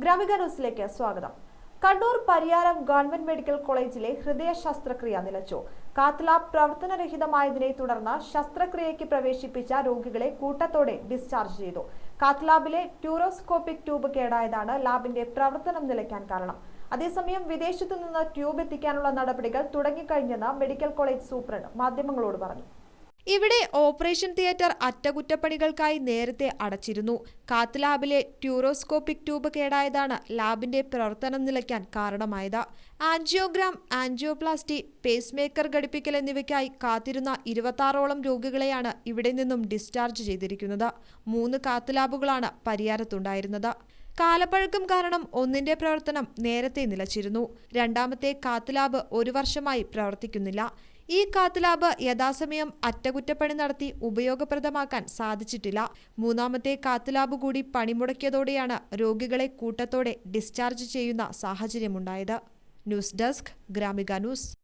ഗ്രാമിക ന്യൂസിലേക്ക് സ്വാഗതം. Kannur Pariyaram government medical കോളേജിലെ ഹൃദയ ശസ്ത്രക്രിയ നിലച്ചു. കാത്ലാബ് പ്രവർത്തനരഹിതമായതിനെ തുടർന്ന് ശസ്ത്രക്രിയയ്ക്ക് പ്രവേശിപ്പിച്ച രോഗികളെ കൂട്ടത്തോടെ ഡിസ്ചാർജ് ചെയ്തു. കാത്ലാബിലെ ട്യൂറോസ്കോപ്പിക് ട്യൂബ് കേടായതാണ് ലാബിന്റെ പ്രവർത്തനം നിലയ്ക്കാൻ കാരണം. അതേസമയം വിദേശത്തു നിന്ന് ട്യൂബ് എത്തിക്കാനുള്ള നടപടികൾ തുടങ്ങിക്കഴിഞ്ഞെന്ന് മെഡിക്കൽ കോളേജ് സൂപ്രണ്ട് മാധ്യമങ്ങളോട് പറഞ്ഞു. ഇവിടെ ഓപ്പറേഷൻ തിയേറ്റർ അറ്റകുറ്റപ്പണികൾക്കായി നേരത്തെ അടച്ചിരുന്നു. കാത്ത് ലാബിലെ ട്യൂറോസ്കോപ്പിക് ട്യൂബ് കേടായതാണ് ലാബിന്റെ പ്രവർത്തനം നിലയ്ക്കാൻ കാരണമായത്. ആൻജിയോഗ്രാം ആൻജിയോപ്ലാസ്റ്റി പേസ് മേക്കർ ഘടിപ്പിക്കൽ എന്നിവയ്ക്കായി കാത്തിരുന്ന ഇരുപത്താറോളം രോഗികളെയാണ് ഇവിടെ നിന്നും ഡിസ്ചാർജ് ചെയ്തിരിക്കുന്നത്. മൂന്ന് കാത്ത് ലാബുകളാണ് പരിയാരത്തുണ്ടായിരുന്നത്. കാലപ്പഴക്കം കാരണം ഒന്നിന്റെ പ്രവർത്തനം നേരത്തെ നിലച്ചിരുന്നു. രണ്ടാമത്തെ കാത്ത് ലാബ് ഒരു വർഷമായി പ്രവർത്തിക്കുന്നില്ല. ഈ കാത്ത് ലാബ് യഥാസമയം അറ്റകുറ്റപ്പണി നടത്തി ഉപയോഗപ്രദമാക്കാൻ സാധിച്ചിട്ടില്ല. മൂന്നാമത്തെ കാത്ത് ലാബ് കൂടി പണിമുടക്കിയതോടെയാണ് രോഗികളെ കൂട്ടത്തോടെ ഡിസ്ചാർജ് ചെയ്യുന്ന സാഹചര്യമുണ്ടായത്. News desk Gramika news.